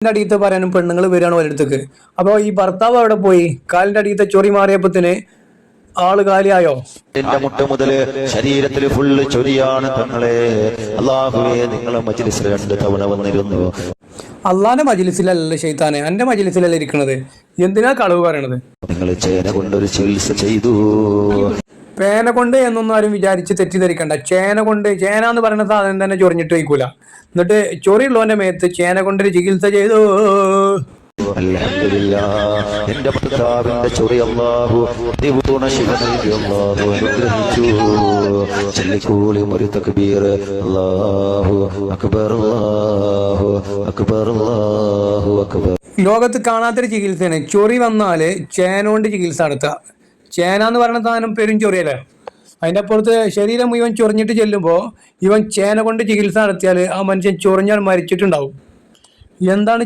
കാലിന്റെ അടിയത്തെ പറയാനും പെണ്ണുങ്ങൾ വരികയാണ് ഒരിടത്തേക്ക്. അപ്പോൾ ഈ ഭർത്താവ് അവിടെ പോയി. കാലിന്റെ അടിയത്തെ ചൊറി മാറിയപ്പത്തിന് ആൾ കാലിയായോ? എന്റെ മുട്ട മുതൽ ശരീരത്തിൽ ഫുള്ള് ചൊരിയാണ് തങ്ങളെ അള്ളാഹുവേ നിങ്ങളെ മജിലിസിൽ രണ്ട് തവണ വന്നിരുന്നു. അള്ളാന്റെ മജിലിസിലല്ല ഷെയ്ത്താനെ എന്റെ മജിലിസിലല്ല ഇരിക്കുന്നത് എന്തിനാ കളവ് പറയണത്? നിങ്ങൾ ചേന കൊണ്ടൊരു ചികിത്സ ചെയ്തു. പേന കൊണ്ട് എന്നൊന്നും ആരും വിചാരിച്ച് തെറ്റിദ്ധരിക്കണ്ട. ചേന കൊണ്ട് ചേന എന്ന് പറയുന്ന സാധനം തന്നെ ചൊറിഞ്ഞിട്ട് വയ്ക്കൂല. എന്നിട്ട് ചൊറിയുള്ളവന്റെ മേത്ത് ചേന കൊണ്ടൊരു ചികിത്സ ചെയ്തു. അൽഹംദുലില്ലാ. എന്റെ ഭർത്താവിന്റെ ചൊറി അള്ളാഹു ദിവൂണ ശിവ നൽകി അള്ളാഹു അനുഗ്രഹിച്ചു. ചൊല്ലിക്കൂളി ഒരു തക്ബീർ. അള്ളാഹു അക്ബർ അള്ളാഹു അക്ബർ അള്ളാഹു അക്ബർ. ലോകത്ത് കാണാത്തൊരു ചികിത്സയാണ്. ചൊറി വന്നാൽ ചേനോണ്ട് കൊണ്ട് ചികിത്സ നടത്തുക. ചേന എന്ന് പറയുന്ന സാധനം പെരും ചൊറിയല്ലേ? അതിന്റെ അപ്പുറത്ത് ശരീരം ഇവൻ ചൊറിഞ്ഞിട്ട് ചെല്ലുമ്പോൾ ഇവൻ ചേന കൊണ്ട് ചികിത്സ നടത്തിയാൽ ആ മനുഷ്യൻ ചൊറിഞ്ഞാൽ മരിച്ചിട്ടുണ്ടാവും. എന്താണ്